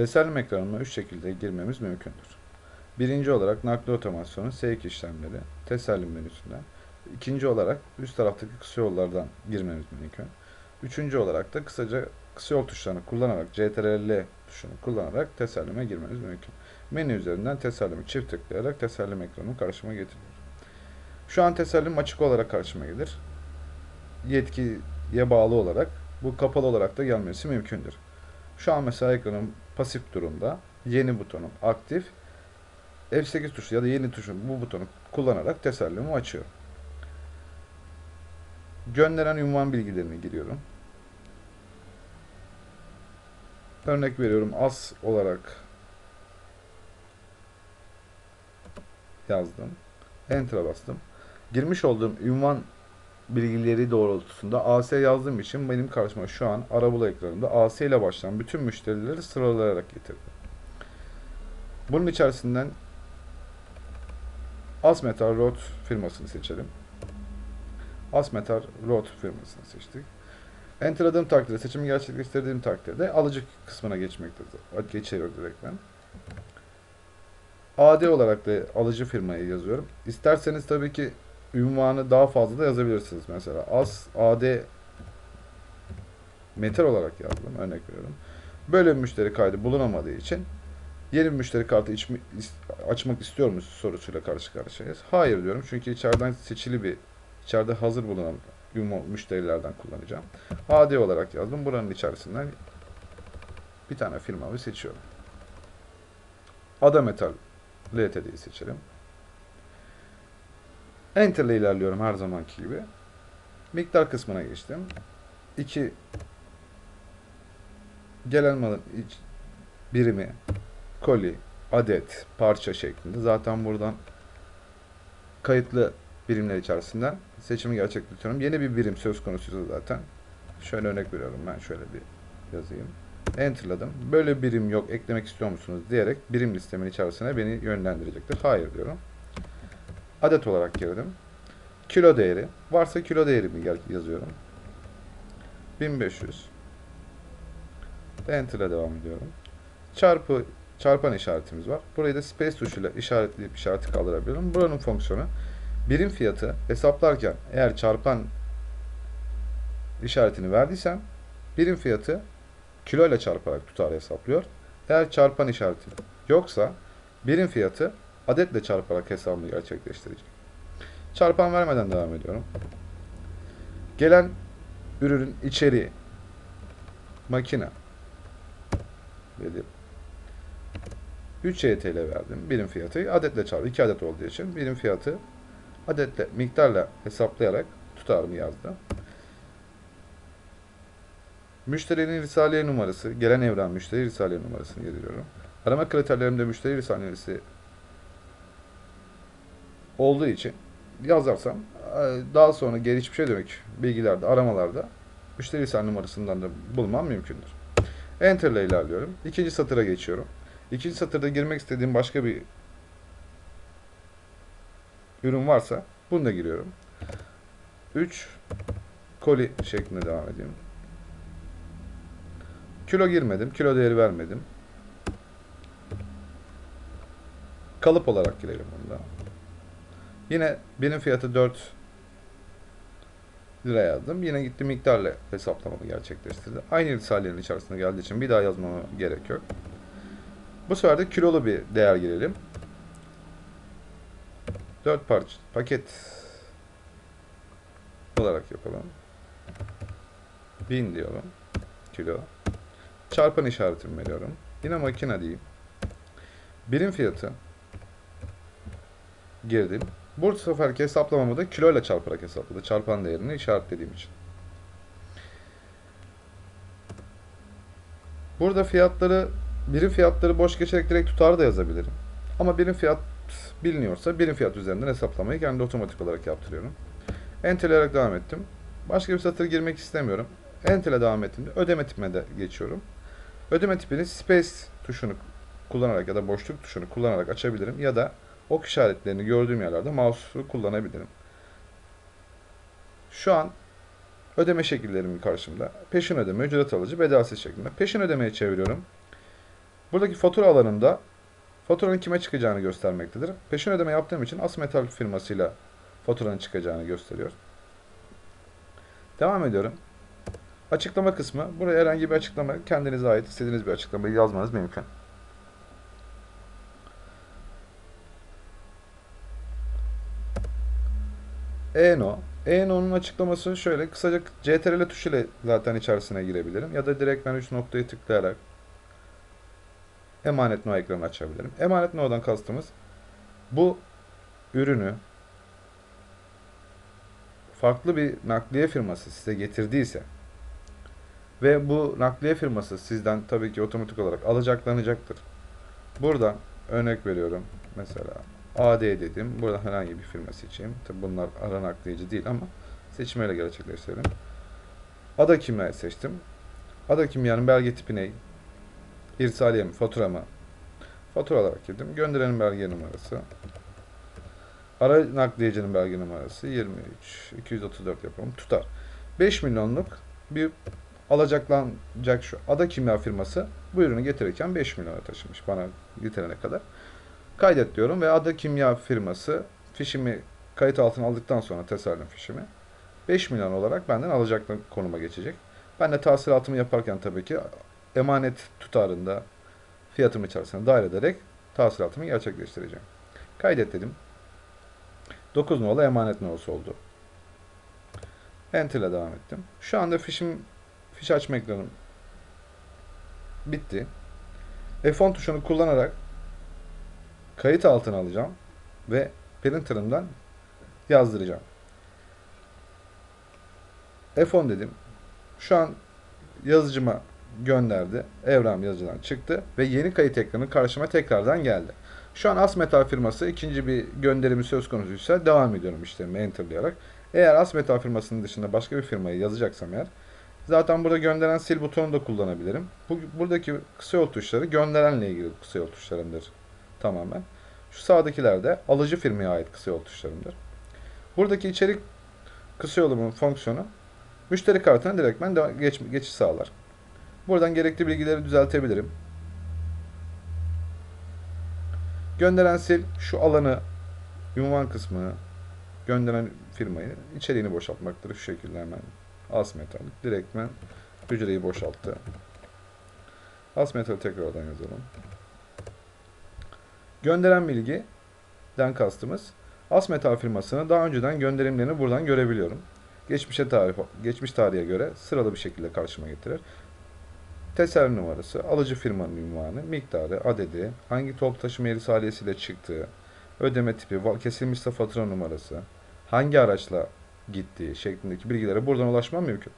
Tasarım ekranına 3 şekilde girmemiz mümkündür. Birinci olarak nakli otomasyonun sevk işlemleri, tasarım menüsünden. İkinci olarak üst taraftaki kısa yollardan girmemiz mümkün. Üçüncü olarak da kısaca kısa yol tuşlarını kullanarak CTRL tuşunu kullanarak tasarıma girmemiz mümkün. Menü üzerinden tasarımı çift tıklayarak tasarım ekranı karşıma getiriyor. Şu an tasarım açık olarak karşıma gelir. Yetkiye bağlı olarak bu kapalı olarak da gelmesi mümkündür. Şu an mesela ekranım pasif durumda. Yeni butonum aktif. F8 tuşu ya da yeni tuşu bu butonu kullanarak tasarımı açıyorum. Gönderen ünvan bilgilerini giriyorum. Örnek veriyorum as olarak yazdım. Enter'a bastım. Girmiş olduğum ünvan bilgileri doğrultusunda AS yazdığım için benim karşıma şu an arabula ekranında AS ile başlayan bütün müşterileri sıralayarak getirdi. Bunun içerisinden Asmetal Road firmasını seçelim. Asmetal Road firmasını seçtik. Enter'ladığım takdirde, seçimi gerçekleştirdiğim takdirde alıcı kısmına geçmektedir. Geçiyor direkt ben. AD olarak da alıcı firmayı yazıyorum. İsterseniz tabii ki ünvanı daha fazla da yazabilirsiniz. Mesela as AD metal olarak yazdım. Örnek veriyorum. Böyle bir müşteri kaydı bulunamadığı için yeni bir müşteri kartı içmi, is- açmak istiyor musunuz sorusuyla karşı karşıyayız. Hayır diyorum. Çünkü içeriden seçili bir içeride hazır bulunan müşterilerden kullanacağım. AD olarak yazdım. Buranın içerisinden bir tane firmamı seçiyorum. Ada Metal LTD'yi seçelim. Enter ile ilerliyorum her zamanki gibi. Miktar kısmına geçtim. 2 gelen malın iç birimi koli, adet, parça şeklinde. Zaten buradan kayıtlı birimler içerisinden seçimi gerçekleştiriyorum. Yeni bir birim söz konusuysa zaten. Şöyle örnek veriyorum ben şöyle bir yazayım. Enter'ladım. Böyle birim yok eklemek istiyor musunuz diyerek birim listemin içerisine beni yönlendirecektir. Hayır diyorum. Adet olarak girdim. Kilo değeri. Varsa kilo değerimi yazıyorum. 1500. Enter'la devam ediyorum. Çarpı çarpan işaretimiz var. Burayı da space tuşuyla işaretleyip işareti kaldırabiliyorum. Buranın fonksiyonu birim fiyatı hesaplarken eğer çarpan işaretini verdiysem birim fiyatı kilo ile çarparak tutarı hesaplıyor. Eğer çarpan işareti yoksa birim fiyatı adetle çarparak hesabını gerçekleştirecek. Çarpan vermeden devam ediyorum. Gelen ürünün içeriği makine dedim. 3 YTL verdim. Birim fiyatı adetle çarpı 2 adet olduğu için birim fiyatı adetle miktarla hesaplayarak tutarını yazdı. Müşterinin risale numarası, gelen evren müşteri risale numarasını giriyorum. Arama kriterlerimde müşteri risalesi olduğu için yazarsam e, daha sonra gelişmiş şey demek bilgilerde, aramalarda müşteri risale numarasından da bulmam mümkündür. Enter ile ilerliyorum. İkinci satıra geçiyorum. İkinci satırda girmek istediğim başka bir ürün varsa bunu da giriyorum. 3 koli şeklinde devam edeyim. Kilo girmedim. Kilo değeri vermedim. Kalıp olarak girelim bunda. Yine birim fiyatı 4 lira yazdım. Yine gitti miktarla hesaplamamı gerçekleştirdi. Aynı risalenin içerisinde geldiği için bir daha yazmama gerek yok. Bu sefer de kilolu bir değer girelim. 4 parça paket olarak yapalım. 1000 diyorum. Kilo. Çarpan işaretimi veriyorum. Yine makine diyeyim. Birim fiyatı girdim. Bu seferki hesaplamamı da kiloyla çarparak hesapladı. Çarpan değerini işaretlediğim için. Burada fiyatları birim fiyatları boş geçerek direkt tutarı da yazabilirim. Ama birim fiyat biliniyorsa birim fiyat üzerinden hesaplamayı kendi otomatik olarak yaptırıyorum. Enter'leyerek devam ettim. Başka bir satır girmek istemiyorum. Enter'le devam ettiğimde ödeme tipine de geçiyorum. Ödeme tipini space tuşunu kullanarak ya da boşluk tuşunu kullanarak açabilirim ya da ok işaretlerini gördüğüm yerlerde mouse'u kullanabilirim. Şu an ödeme şekillerim karşımda. Peşin ödeme, ücret alıcı, bedelsiz şeklinde. Peşin ödemeye çeviriyorum. Buradaki fatura alanında faturanın kime çıkacağını göstermektedir. Peşin ödeme yaptığım için Asmetal firmasıyla faturanın çıkacağını gösteriyor. Devam ediyorum. Açıklama kısmı. Buraya herhangi bir açıklama, kendinize ait istediğiniz bir açıklamayı yazmanız mümkün. ENO. ENO'nun açıklaması şöyle. Kısaca CTRL tuşuyla zaten içerisine girebilirim. Ya da direkt ben 3 noktayı tıklayarak Emanet No ekranı açabilirim. Emanet No'dan kastımız bu ürünü farklı bir nakliye firması size getirdiyse ve bu nakliye firması sizden tabii ki otomatik olarak alacaklanacaktır. Burada örnek veriyorum. Mesela AD dedim. Burada herhangi bir firma seçeyim. Tabii bunlar ara nakliyeci değil ama seçmeyle gerçekleştirelim. Ada kimliği seçtim. Ada kimliğinin belge tipi ne? İrsaliye mi? Fatura mı? Fatura olarak girdim. Gönderenin belge numarası. Ara nakliyecinin belge numarası 23 234 yapalım. Tutar. 5 milyonluk bir alacaklanacak şu. Ada kimya firması bu ürünü getirirken 5 milyona taşımış bana getirene kadar. Kaydet diyorum ve Ada Kimya firması fişimi kayıt altına aldıktan sonra tasarruf fişimi 5 milyon olarak benden alacaklı konuma geçecek. Ben de tahsilatımı yaparken tabii ki emanet tutarında fiyatım içerisine dahil ederek tahsilatımı gerçekleştireceğim. Kaydet dedim. 9 nolu emanet nosu oldu. Enter ile devam ettim. Şu anda fişim fiş açma ekranım bitti. F10 tuşunu kullanarak kayıt altına alacağım ve printerımdan yazdıracağım. F10 dedim. Şu an yazıcıma gönderdi. Evram yazıcıdan çıktı ve yeni kayıt ekranı karşıma tekrardan geldi. Şu an Asmetal firması ikinci bir gönderimi söz konusuysa devam ediyorum işlemimi enterlayarak. Eğer Asmetal firmasının dışında başka bir firmayı yazacaksam eğer zaten burada gönderen sil butonunu da kullanabilirim. Bu, buradaki kısa yol tuşları gönderenle ilgili kısa yol tuşlarımdır tamamen. Şu sağdakiler de alıcı firmaya ait kısa yol tuşlarımdır. Buradaki içerik kısa yolumun fonksiyonu müşteri kartına direktmen geç, geçiş sağlar. Buradan gerekli bilgileri düzeltebilirim. Gönderen sil şu alanı ünvan kısmını gönderen firmayı içeriğini boşaltmaktır. Şu şekilde hemen Asmetal direktmen hücreyi boşalttı. Asmetal tekrardan yazalım. Gönderen bilgiden kastımız Asmetal firmasına daha önceden gönderimlerini buradan görebiliyorum. Geçmişe tarih, geçmiş tarihe göre sıralı bir şekilde karşıma getirir. Teser numarası, alıcı firmanın ünvanı, miktarı, adedi, hangi top taşıma risalesiyle çıktığı, ödeme tipi, kesilmişse fatura numarası, hangi araçla gittiği şeklindeki bilgilere buradan ulaşmam mümkün.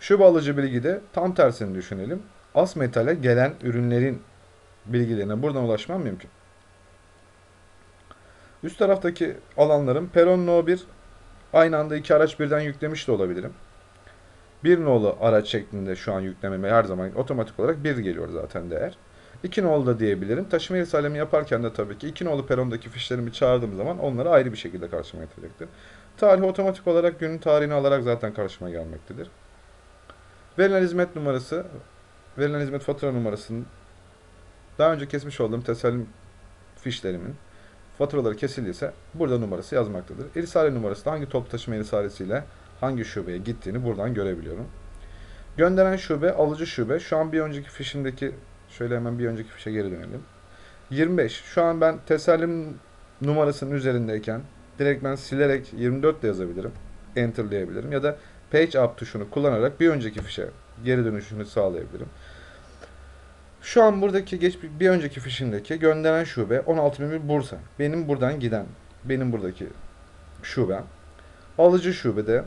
Şube alıcı bilgi de tam tersini düşünelim. Asmetal'e gelen ürünlerin bilgilerine buradan ulaşmam mümkün. Üst taraftaki alanlarım Peron No 1 aynı anda iki araç birden yüklemiş de olabilirim. Bir nolu araç şeklinde şu an yüklememe her zaman otomatik olarak bir geliyor zaten değer. İki nolu da diyebilirim. Taşıma risalemi yaparken de tabii ki iki nolu perondaki fişlerimi çağırdığım zaman onları ayrı bir şekilde karşıma getirecektir. Tarih otomatik olarak günün tarihini alarak zaten karşıma gelmektedir. Verilen hizmet numarası, verilen hizmet fatura numarasının daha önce kesmiş olduğum tesellim fişlerimin faturaları kesildiyse burada numarası yazmaktadır. İrsale numarası da hangi top taşıma irisalesiyle hangi şubeye gittiğini buradan görebiliyorum. Gönderen şube, alıcı şube. Şu an bir önceki fişimdeki, şöyle hemen bir önceki fişe geri dönelim. 25. Şu an ben tesellim numarasının üzerindeyken direkt ben silerek 24 de yazabilirim. Enter'layabilirim. Ya da page up tuşunu kullanarak bir önceki fişe geri dönüşünü sağlayabilirim. Şu an buradaki geç bir önceki fişindeki gönderen şube 16.001 Bursa. Benim buradan giden, benim buradaki şubem. Alıcı şubede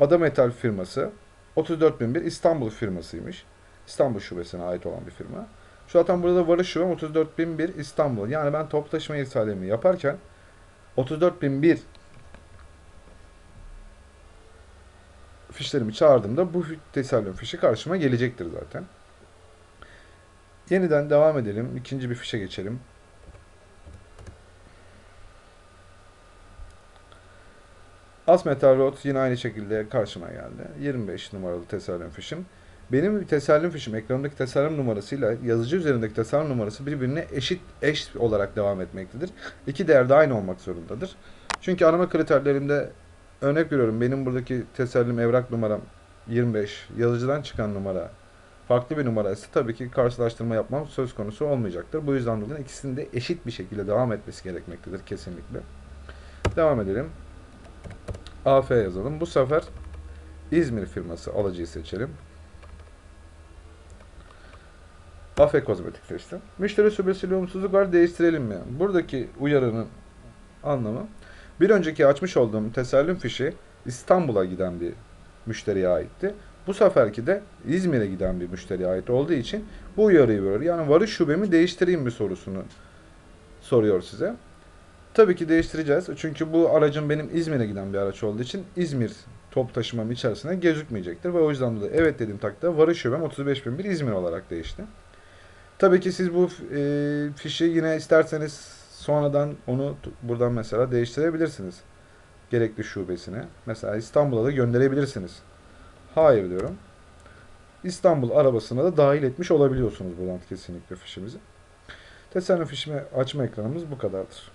Ada Metal firması 34.001 İstanbul firmasıymış. İstanbul şubesine ait olan bir firma. Şu zaten burada varış şubem 34.001 İstanbul. Yani ben top taşıma irsalemi yaparken 34.001 fişlerimi çağırdığımda bu tesellim fişi karşıma gelecektir zaten. Yeniden devam edelim. İkinci bir fişe geçelim. Asmetal Road yine aynı şekilde karşıma geldi. 25 numaralı tesellim fişim. Benim tesellim fişim ekranımdaki tesellim numarasıyla yazıcı üzerindeki tesellim numarası birbirine eşit eş olarak devam etmektedir. İki değer de aynı olmak zorundadır. Çünkü arama kriterlerimde örnek veriyorum benim buradaki tesellim evrak numaram 25, yazıcıdan çıkan numara farklı bir numara ise tabii ki karşılaştırma yapmam söz konusu olmayacaktır. Bu yüzden dolayı ikisinin de eşit bir şekilde devam etmesi gerekmektedir kesinlikle. Devam edelim. AF yazalım. Bu sefer İzmir firması alıcıyı seçelim. AF kozmetik seçtim. Müşteri şubesiyle umutsuzluk var değiştirelim mi? Buradaki uyarının anlamı bir önceki açmış olduğum tesellüm fişi İstanbul'a giden bir müşteriye aitti. Bu seferki de İzmir'e giden bir müşteriye ait olduğu için bu uyarıyı veriyor. Yani varış şubemi değiştireyim mi sorusunu soruyor size. Tabii ki değiştireceğiz. Çünkü bu aracın benim İzmir'e giden bir araç olduğu için İzmir top taşımam içerisine gözükmeyecektir. Ve o yüzden dolayı evet dediğim takdirde varış şubem 35001 İzmir olarak değişti. Tabii ki siz bu e, fişi yine isterseniz sonradan onu buradan mesela değiştirebilirsiniz. Gerekli şubesine. Mesela İstanbul'a da gönderebilirsiniz. Hayır diyorum. İstanbul arabasına da dahil etmiş olabiliyorsunuz buradan kesinlikle fişimizi. Teselli fişimi açma ekranımız bu kadardır.